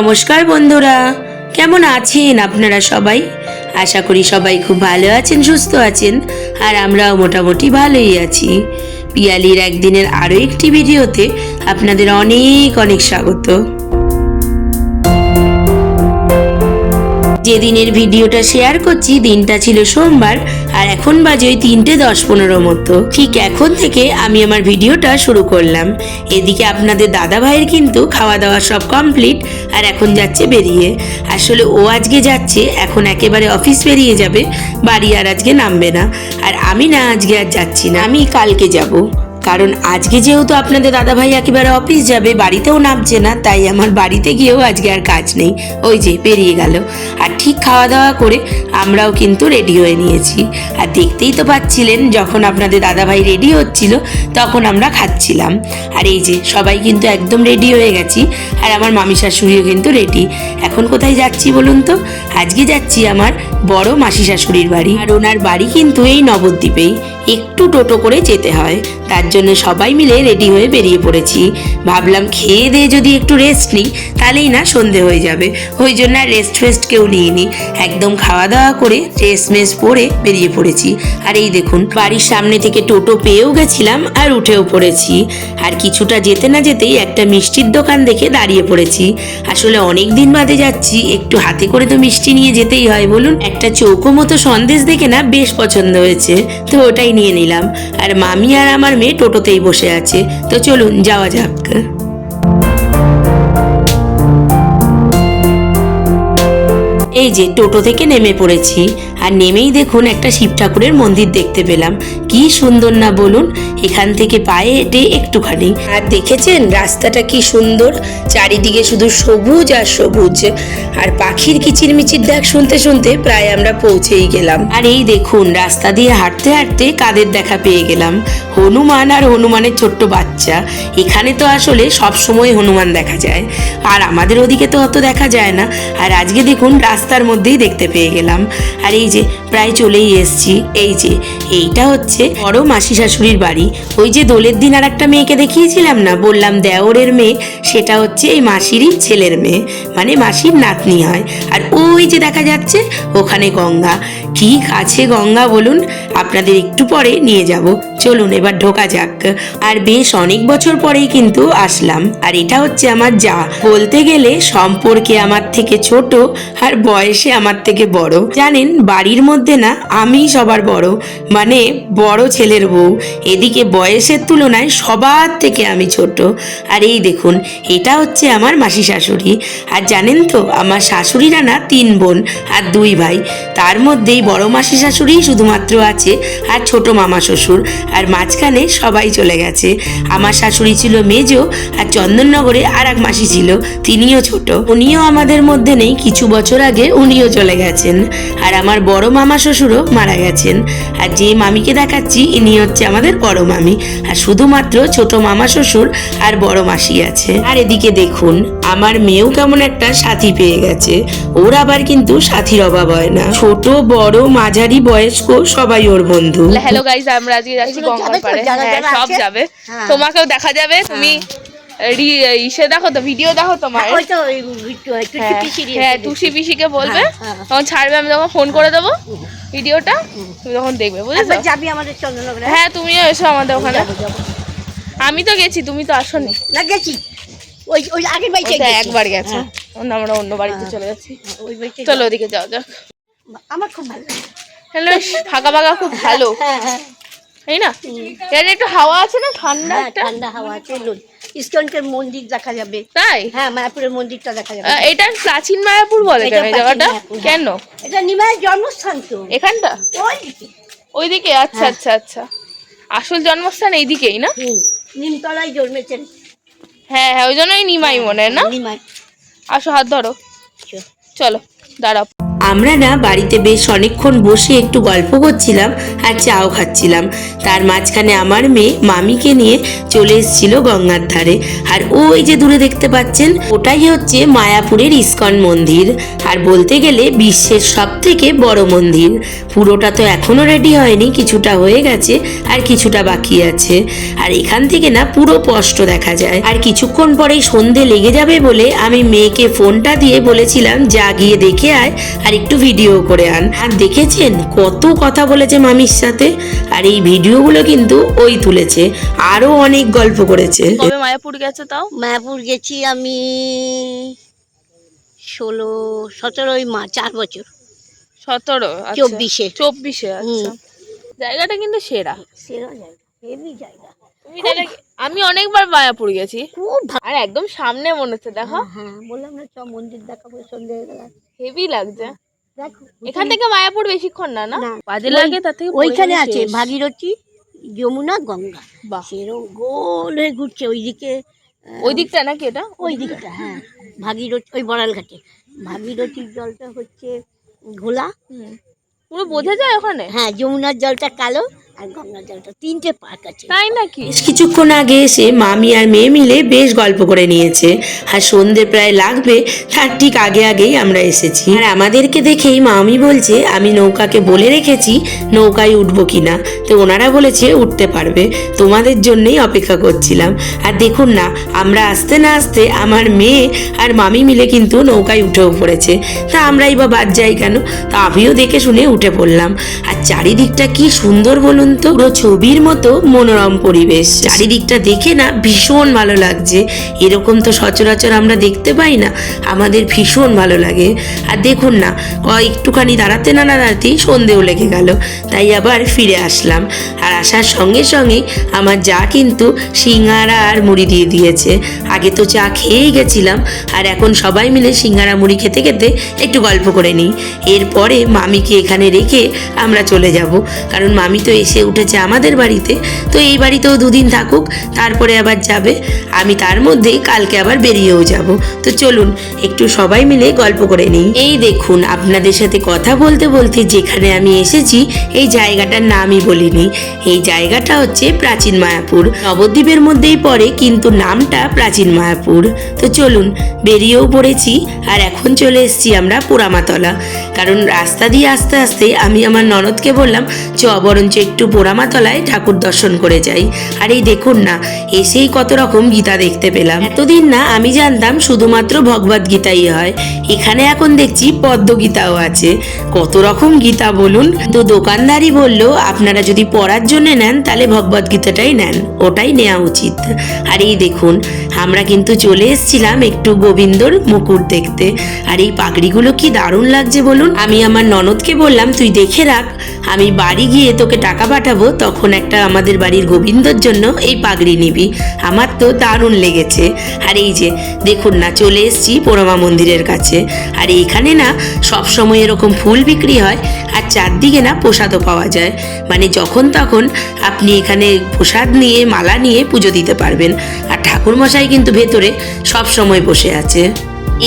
নমস্কার বন্ধুরা। কেমন আছেন আপনারা সবাই? আশা করি সবাই খুব ভালো আছেন, সুস্থ আছেন, আর আমরাও মোটামুটি ভালোই আছি। পিয়ালির একদিনের আরও একটি ভিডিওতে আপনাদের অনেক অনেক স্বাগত। যেদিনের ভিডিওটা শেয়ার করছি, দিনটা ছিল সোমবার আর এখন বাজে ওই তিনটে দশ পনেরো মতো। ঠিক এখন থেকে আমি আমার ভিডিওটা শুরু করলাম। এদিকে আপনাদের দাদা ভাইয়ের কিন্তু খাওয়া দাওয়া সব কমপ্লিট আর এখন যাচ্ছে বেরিয়ে। আসলে ও আজকে যাচ্ছে, এখন একেবারে অফিস বেরিয়ে যাবে, বাড়ি আর আজকে নামবে না। আর আমি না আজকে আর যাচ্ছি না, আমি কালকে যাব। কারণ আজকে যেহেতু আপনাদের দাদাভাই একেবারে অফিস যাবে, বাড়িতেও নামছে না, তাই আমার বাড়িতে গিয়েও আজকে আর কাজ নেই। ওই যে পেরিয়ে গেল। আর ঠিক খাওয়া দাওয়া করে আমরাও কিন্তু রেডি হয়ে নিয়েছি। আর দেখতেই তো পাচ্ছিলেন, যখন আপনাদের দাদাভাই রেডি হচ্ছিল, তখন আমরা খাচ্ছিলাম। আর এই যে, সবাই কিন্তু একদম রেডি হয়ে গেছি। আর আমার মামি শাশুড়িও কিন্তু রেডি এখন কোথায় যাচ্ছি বলুন তো? আজকে যাচ্ছি আমার বড় মাসি শাশুড়ির বাড়ি। আর ওনার বাড়ি কিন্তু এই নবদ্বীপেই। একটু টোটো করে যেতে হয়। তার জন্য সবাই মিলে রেডি হয়ে বেরিয়ে পড়েছি। ভাবলাম খেয়ে দিয়ে যদি একটু রেস্ট নিই, তাহলেই না সন্ধে হয়ে যাবে। ওই জন্য আর রেস্ট ফেস্ট কেউ নিইনি। একদম খাওয়া দাওয়া করে ড্রেস মেস পরে বেরিয়ে পড়েছি। আর এই দেখুন, বাড়ির সামনে থেকে টোটো পেয়েও গেছিলাম আর উঠেও পড়েছি। আর কিছুটা যেতে না যেতেই একটা মিষ্টির দোকান দেখে দাঁড়িয়ে পড়েছি। আসলে অনেক দিন বাদে যাচ্ছি, একটু হাতে করে তো মিষ্টি নিয়ে যেতেই হয়, বলুন। একটা চৌকো মতো সন্দেশ দেখে না বেশ পছন্দ হয়েছে, তো ওটাই নিয়ে নিলাম। আর মামি আর আমার মেয়ে টোটোতেই বসে আছে। তো চলুন যাওয়া যাক। এই যে, টোটো থেকে নেমে পড়েছি। আর নেমেই দেখুন একটা শিব ঠাকুরের মন্দির দেখতে পেলাম। কি সুন্দর না বলুন, এখান থেকে পায়ে হেঁটে একটুখানি। আর দেখেছেন, রাস্তাটা কি সুন্দর? চারিদিকে শুধু সবুজ আর সবুজ। আর পাখির কিচিরমিচির ডাক শুনতে শুনতে প্রায় আমরা পৌঁছেই গেলাম। আর এই দেখুন, রাস্তা দিয়ে হাঁটতে হাঁটতে কাদের দেখা পেয়ে গেলাম। হনুমান আর হনুমানের ছোট্ট বাচ্চা। এখানে তো আসলে সব সময় হনুমান দেখা যায়। আর আমাদের ওদিকে তো অত দেখা যায় না। আর আজকে দেখুন রাস্তার মধ্যেই দেখতে পেয়ে গেলাম। আর এই যে, প্রায় চলেই এসছি। এই যে, এইটা হচ্ছে বড় মাসি শাশুড়ির বাড়ি। ওই যে দোলের দিন আর একটা মেয়েকে দেখিয়েছিলাম না? বললাম দেওরের মেয়ে। সেটা হচ্ছে এই মাসিরই ছেলের মেয়ে। মানে মাসির নাতনি হয়। আর ওই যে দেখা যাচ্ছে, ওখানে গঙ্গা। কি কাছে গঙ্গা বলুন? আপনাদের একটু পরে নিয়ে যাব। চলুন এবার ঢোকা যাক। আর বেশ অনেক বছর পরেই কিন্তু আসলাম। আর এটা হচ্ছে আমার যা। বলতে গেলে সম্পর্কে আমার থেকে ছোট আর বয়সে আমার থেকে বড়। জানেন, বাড়ির মধ্যে না আমি সবার বড়। মানে বড় ছেলের বউ। এদিকে বয়সের তুলনায় সবার থেকে আমি ছোট। আর এই দেখুন, এটা হচ্ছে আমার মাসি শাশুড়ি। আর জানেন তো, আমার শাশুড়িরা না তিন বোন আর দুই ভাই। তার মধ্যেই বড় মাসি শাশুড়ি শুধুমাত্র আছে। আর ছোট মামা শ্বশুর। আর মাঝখানে সবাই চলে গেছে। আমার শাশুড়ি ছিল মেজো আর চন্দননগরে আর এক মাসি ছিল, তিনিও ছোট। উনিও আমাদের মধ্যে নেই, কিছু বছর আগে উনিও চলে গেছেন। আর আমার বড় মামা শ্বশুরও মারা গেছেন। আর যে মামিকে দেখাচ্ছি, ইনি হচ্ছে আমাদের বড় মামি। আর শুধুমাত্র ছোট মামা শ্বশুর আর বড় মাসি আছে। আর এদিকে দেখুন, আমার মেয়েও কেমন একটা সাথী পেয়ে গেছে। ওর আবার কিন্তু সাথীর অভাব হয় না। ছোট, বড়, মাঝারি, বয়স্ক সবাই ওর বন্ধু। হ্যালো গাইজ আমরা আজকে যাচ্ছি এগুলো গঙ্গার পাড়ে হ্যাঁ সব যাবে। হ্যাঁ। তোমাকেও দেখা যাবে তুমি ইসে দেখো তো ভিডিও দেখো তোমার। হ্যাঁ, হ্যাঁ টুসি পিসিকে বলবে। হ্যাঁ, হ্যাঁ। তখন ছাড়বে আমি তখন ফোন করে দেবো ভিডিওটা তুমি তখন দেখবে বুঝেছ? যাবি আমাদের চন্দ্রনগরে হ্যাঁ? তুমিও এসো আমাদের ওখানে। আমি তো গেছি তুমি তো আসোনি। না গেছি। ওই ওই আগের বাড়িতে গেছি। একবার গেছো। হ্যাঁ, অন্য আমরা অন্য বাড়িতে হ্যাঁ। চলে যাচ্ছি। চলো ওদিকে যাও যাক। আমার খুব ভালো লাগে। হ্যালো ফাঁকা ফাঁকা খুব ভালো। তাই না? এর একটু হাওয়া আছে না? ঠান্ডা হ্যাঁ ঠান্ডা হাওয়া আছে মন্দির দেখা যাবে। তাই? হ্যাঁ মায়াপুরের মন্দিরটা দেখা যাবে। এটা প্রাচীন মায়াপুর বলে এটা কেন? জায়গাটা? হ্যাঁ। কেন? এটা নিমায়ের জন্মস্থান তো। এখানটা? ওই ওইদিকে? আচ্ছা হ্যাঁ। আচ্ছা আচ্ছা। আসল জন্মস্থান এইদিকেই না? নিমতলায় জন্মেছেন। হ্যাঁ হ্যাঁ ওই জন্যই নিমাই মনে হয় না? নিমাই। আসো হাত ধরো। চলো দাঁড়াও। আমরা না বাড়িতে বেশ অনেকক্ষণ বসে একটু গল্প করছিলাম আর চাও খাচ্ছিলাম। তার মাঝখানে আমার মেয়ে মামিকে নিয়ে চলে এসেছিল গঙ্গার ধারে। আর ওই যে দূরে দেখতে পাচ্ছেন, ওটাই হচ্ছে মায়াপুরের ইস্কন মন্দির। আর বলতে গেলে বিশ্বের সব থেকে বড় মন্দির। পুরোটা তো এখনও রেডি হয়নি, কিছুটা হয়ে গেছে আর কিছুটা বাকি আছে। আর এখান থেকে না পুরো স্পষ্ট দেখা যায়। আর কিছুক্ষণ পরেই সন্ধে লেগে যাবে বলে আমি মেয়েকে ফোনটা দিয়ে বলেছিলাম, যা গিয়ে দেখে আয়। আর একটু ভিডিও করে আন। আর দেখেছেন? কত কথা বলেছে মামির সাথে। আর এই ভিডিওগুলো কিন্তু ওই তুলেছে। আরও অনেক গল্প করেছে। কবে মায়াপুর গেছে তাও? মায়াপুর গেছি আমি ষোলো সতেরোই মা চার বছর। সতেরো আচ্ছা। চব্বিশে। চব্বিশে আচ্ছা। জায়গাটা কিন্তু সেরা। সেরা জায়গা হেভি জায়গা। তুমি আমি অনেকবার মায়াপুর গেছি। খুব আর একদম সামনে মনে হচ্ছে দেখো। হ্যাঁ বললাম না চ মন্দির দেখাবো সন্ধে হয়ে গেল হেভি লাগছে। এখান থেকে মায়াপুর বেশিক্ষণ না না? না। বাজে লাগে তার থেকে ওইখানে আছে ভাগীরথী যমুনা গঙ্গা। সেরকম গোল হয়ে ঘুরছে ওইদিকে ওই দিকটা নাকি এটা? ওই দিকটা হ্যাঁ। ভাগীরথী ওই বড়াল ঘাটে। ভাগীরথীর জলটা হচ্ছে ঘোলা। হুম। পুরো বোঝা যায় ওখানে? হ্যাঁ যমুনার জলটা কালো। আর গঙ্গার জলটা তিনটে পার্ক আছে। তাই নাকি? বেশ কিছুক্ষণ আগে এসে মামি আর মেয়ে মিলে বেশ গল্প করে নিয়েছে। আর সন্ধে প্রায় লাগবে তার ঠিক আগে আগেই আমরা এসেছি। আর আমাদেরকে দেখেই মামি বলছে আমি নৌকাকে বলে রেখেছি নৌকায় উঠবো কিনা। তো ওনারা বলেছে উঠতে পারবে। তোমাদের জন্যই অপেক্ষা করছিলাম। আর দেখুন না আমরা আসতে না আসতে আমার মেয়ে আর মামি মিলে কিন্তু নৌকায় উঠেও পড়েছে। তা আমরাই বা বাদ যাই কেন? তা আমিও দেখে শুনে উঠে পড়লাম। আর চারিদিকটা কি সুন্দর বলুন তো পুরো ছবির মতো মনোরম পরিবেশ। চারিদিকটা দেখে না ভীষণ ভালো লাগছে। এরকম তো সচরাচর আমরা দেখতে পাই না। আমাদের ভীষণ ভালো লাগে। আর দেখুন না একটুখানি দাঁড়াতে না দাঁড়াতেই সন্ধেও লেগে গেল। তাই আবার ফিরে আসলাম। আর আসার সঙ্গে সঙ্গে আমার যা কিন্তু সিঙ্গারা আর মুড়ি দিয়ে দিয়েছে। আগে তো চা খেয়েই গেছিলাম। আর এখন সবাই মিলে সিঙ্গারা মুড়ি খেতে খেতে একটু গল্প করে নিই। এরপরে মামিকে এখানে রেখে আমরা চলে যাব। কারণ মামি তো এসে উঠেছে আমাদের বাড়িতে। তো এই বাড়িতেও দুদিন থাকুক, তারপরে আবার যাবে। আমি তার মধ্যেই কালকে আবার বেরিয়েও যাব। তো চলুন, একটু সবাই মিলে গল্প করে নিই। এই দেখুন, আপনাদের সাথে কথা বলতে বলতে যেখানে আমি এসেছি, এই জায়গাটার নামই বলিনি। এই জায়গাটা হচ্ছে প্রাচীন মায়াপুর। নবদ্বীপের মধ্যেই পড়ে, কিন্তু নামটা প্রাচীন মায়াপুর। তো চলুন, বেরিয়েও পড়েছি, আর এখন চলে এসেছি আমরা পোড়ামাতলা। কারণ রাস্তা দিয়ে আস্তে আস্তে আমি আমার ননদকে বললাম, চ, বরঞ্চ একটু পোড়ামাতলায় ঠাকুর দর্শন করে যাই। আর এই দেখুন না, এসেই কত রকম গীতা দেখতে পেলাম। এতদিন না আমি জানতাম শুধুমাত্র ভগবদ গীতাই হয়। এখানে এখন দেখছি পদ্মগীতাও আছে। কত রকম গীতা বলুন। তো দোকানদারই বলল, আপনারা যদি পড়ার জন্য নেন, তাহলে ভগবদ গীতাটাই নেন। ওটাই নেওয়া উচিত। আর এই দেখুন, আমরা কিন্তু চলে এসেছিলাম একটু গোবিন্দর মুকুট দেখতে। আর এই পাগড়িগুলো কি দারুণ লাগছে বলুন। আমি আমার ননদকে বললাম, তুই দেখে রাখ, আমি বাড়ি গিয়ে তোকে টাকা পাঠাবো, তখন একটা আমাদের বাড়ির গোবিন্দর জন্য এই পাগড়ি নিবি। আমার তো দারুণ লেগেছে। আর এই যে, দেখুন না, চলে এসেছি পোড়ামা মন্দিরের কাছে। আর এইখানে না সব সময় এরকম ফুল বিক্রি হয়, আর চারদিকে না প্রসাদও পাওয়া যায়। মানে যখন তখন আপনি এখানে প্রসাদ নিয়ে, মালা নিয়ে পুজো দিতে পারবেন। আর ঠাকুরমশাই কিন্তু ভেতরে সব সময় বসে আছে।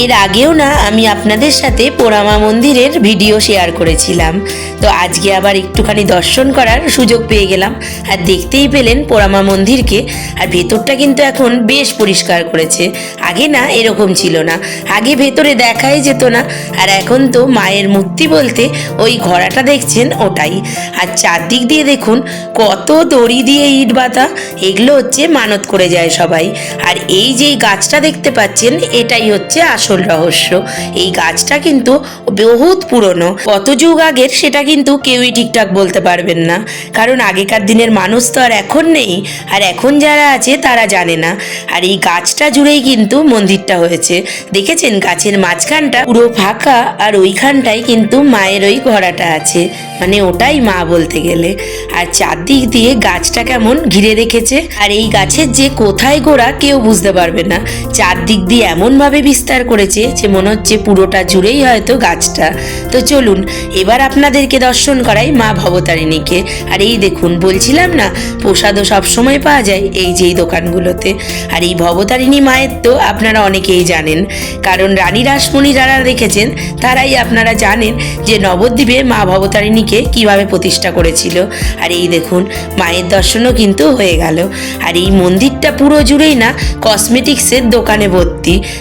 এর আগেও না আমি আপনাদের সাথে পোড়ামা মন্দিরের ভিডিও শেয়ার করেছিলাম। তো আজকে আবার একটুখানি দর্শন করার সুযোগ পেয়ে গেলাম। আর দেখতেই পেলেন পোড়ামা মন্দিরকে। আর ভেতরটা কিন্তু এখন বেশ পরিষ্কার করেছে। আগে না এরকম ছিল না। আগে ভেতরে দেখাই যেত না। আর এখন তো মায়ের মূর্তি বলতে ওই ঘোড়াটা দেখছেন ওটাই। আর চারদিক দিয়ে দেখুন কত দড়ি দিয়ে ইট বাতা এগুলো হচ্ছে মানত করে যায় সবাই। আর এই যে গাছটা দেখতে পাচ্ছেন, এটাই হচ্ছে আসল রহস্য। এই গাছটা কিন্তু বহুত পুরনো। কত যুগ আগের সেটা কিন্তু কেউই ঠিকঠাক বলতে পারবেন না। কারণ আগেকার দিনের মানুষ তো আর এখন নেই। আর এখন যারা আছে তারা জানে না। আর এই গাছটা জুড়েই কিন্তু মন্দিরটা হয়েছে। দেখেছেন গাছের মাঝখানটা পুরো ফাঁকা আর ওইখানটাই কিন্তু মায়ের ওই ঘোড়াটা আছে। মানে ওটাই মা বলতে গেলে। আর চারদিক দিয়ে গাছটা কেমন ঘিরে রেখেছে। আর এই গাছের যে কোথায় গোড়া কেউ বুঝতে পারবে না। চারদিক দিয়ে এমনভাবে বিস্তার করেছে যে মনে হচ্ছে পুরোটা জুড়েই হয়তো গাছটা। তো চলুন, এবার আপনাদেরকে দর্শন করাই মা ভবতারিণীকে। আর এই দেখুন, বলছিলাম না, প্রসাদও সবসময় পাওয়া যায় এই যে এই দোকানগুলোতে। আর এই ভবতারিণী মায়ের তো আপনারা অনেকেই জানেন। কারণ রানী রাসমণি যারা দেখেছেন তারাই আপনারা জানেন যে নবদ্বীপে মা ভবতারিণীকে কীভাবে প্রতিষ্ঠা করেছিল। আর এই দেখুন, মায়ের দর্শনও কিন্তু হয়ে গেল। আর এই মন্দিরটা পুরো জুড়েই না কসমেটিক্সের দোকানে ভর্তি।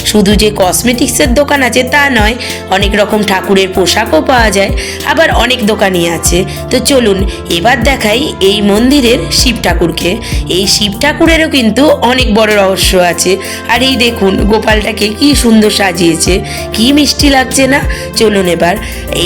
শুধু যে কসমেটিক্সের দোকান আছে তা নয়, অনেক রকম ঠাকুরের পোশাকও পাওয়া যায়, আবার অনেক দোকানই আছে। তো চলুন, এবার দেখাই এই মন্দিরের শিব ঠাকুরকে। এই শিব ঠাকুরেরও কিন্তু অনেক বড় রহস্য আছে। আর এই দেখুন, গোপালটাকে কি সুন্দর সাজিয়েছে, কি মিষ্টি লাগছে না? চলুন এবার।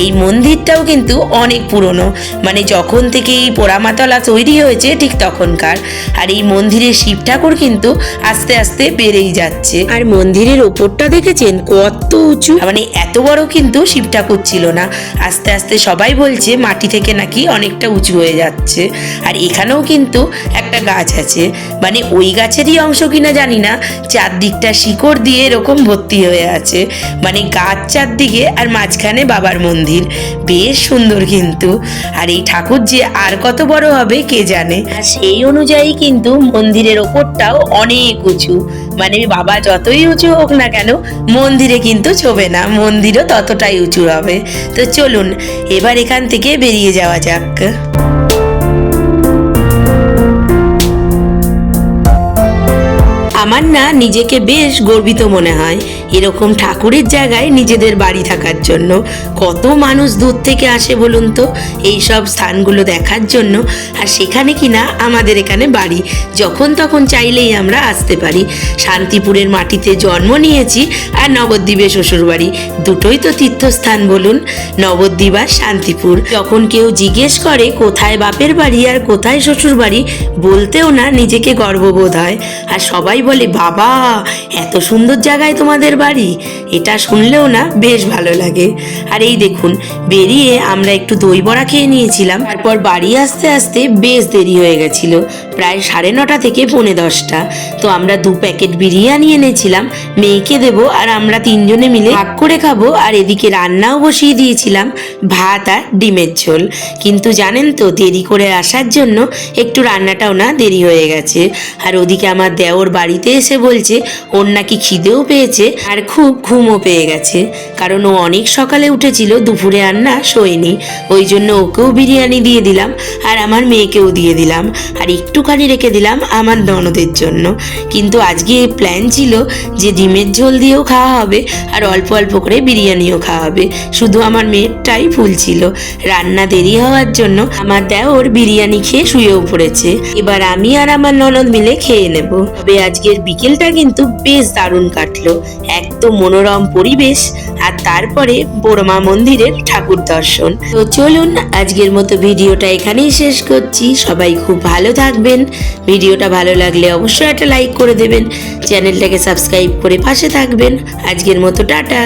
এই মন্দিরটাও কিন্তু অনেক পুরনো। মানে যখন থেকে এই পোড়ামাতলা তৈরি হয়েছে, ঠিক তখনকার। আর এই মন্দিরের শিব ঠাকুর কিন্তু আস্তে আস্তে বেড়েই যাচ্ছে। আর মন্দিরের ওপরটা দেখেছেন? কত উঁচু। মানে এত বড় কিন্তু শিব ঠাকুর ছিল না। আস্তে আস্তে সবাই বলছে মাটি থেকে নাকি অনেকটা উঁচু হয়ে যাচ্ছে। আর এখানেও কিন্তু একটা গাছ আছে। মানে ওই গাছেরই অংশ কিনা জানি না। চারদিকটা শিকড় দিয়ে এরকম ভর্তি হয়ে আছে। মানে গাছ চারদিকে আর মাঝখানে বাবার মন্দির। বেশ সুন্দর কিন্তু। আর এই ঠাকুর যে আর কত বড় হবে কে জানে? আর সেই অনুযায়ী কিন্তু মন্দিরের ওপরটাও অনেক উঁচু। মানে বাবা যতই উঁচু হোক না কেন, মন্দিরে কিন্তু ছোবে না, মন্দিরও ততটাই উঁচু হবে। তো চলুন, এবার এখান থেকে বেরিয়ে যাওয়া যাক। আমার না নিজেকে বেশ গর্বিত মনে হয়। এরকম ঠাকুরের জায়গায় নিজেদের বাড়ি থাকার জন্য। কত মানুষ দূর থেকে আসে বলুন তো? এই সব স্থানগুলো দেখার জন্য। আর সেখানে কিনা আমাদের এখানে বাড়ি। যখন তখন চাইলেই আমরা আসতে পারি। শান্তিপুরের মাটিতে জন্ম নিয়েছি আর নবদ্বীপে শ্বশুরবাড়ি। দুটোই তো তীর্থস্থান বলুন। নবদ্বীপ আর শান্তিপুর। যখন কেউ জিজ্ঞেস করে কোথায় বাপের বাড়ি আর কোথায় শ্বশুরবাড়ি, বলতেও না নিজেকে গর্ববোধ হয়। আর সবাই বলে বাবা, এত সুন্দর জায়গায় তোমাদের বাড়ি। এটা শুনলেও না বেশ ভালো লাগে। আর এই দেখুন, বেরিয়ে আমরা একটু দই বড়া খেয়ে নিয়েছিলাম। তারপর বাড়ি আসতে আসতে বেশ দেরি হয়ে গেছিল। প্রায় সাড়ে নটা থেকে পৌনে দশটা। তো আমরা দু প্যাকেট বিরিয়ানি এনেছিলাম, মেয়েকে দেবো আর আমরা তিনজনে মিলে ভাগ করে খাব আর এদিকে রান্নাও বসিয়ে দিয়েছিলাম, ভাত আর ডিমের ঝোল। কিন্তু জানেন তো, দেরি করে আসার জন্য একটু রান্নাটাও না দেরি হয়ে গেছে। আর ওদিকে আমার দেওর বাড়িতে এসে বলছে, ওর নাকি খিদেও পেয়েছে আর খুব ঘুমও পেয়ে গেছে। কারণ ও অনেক সকালে উঠেছিল, দুপুরে আর না শোয়নি। ওই জন্য ওকেও বিরিয়ানি দিয়ে দিলাম আর আমার মেয়েকেও দিয়ে দিলাম। আর একটুখানি রেখে দিলাম আমার ননদের জন্য। কিন্তু আজকে এই প্ল্যান ছিল যে ডিমের ঝোল দিয়েও খাওয়া হবে আর অল্প অল্প করে বিরিয়ানিও খাওয়া হবে। শুধু আমার মেয়েরটাই ফুল ছিল। রান্না দেরি হওয়ার জন্য আমার দেওর বিরিয়ানি খেয়ে শুয়েও পড়েছে। এবার আমি আর আমার ননদ মিলে খেয়ে নেব। তবে আজকের বিকেলটা কিন্তু বেশ দারুণ কাটলো। এক তো মনোরম পরিবেশ আর তারপরে বোরমা মন্দিরের ঠাকুর দর্শন। তো চলুন আজকের মতো ভিডিওটা এখানেই শেষ করছি। সবাই খুব ভালো থাকবেন ভিডিওটা ভালো লাগলে অবশ্যই একটা লাইক করে দেবেন। চ্যানেলটাকে সাবস্ক্রাইব করে পাশে থাকবেন। আজকের মতো টাটা।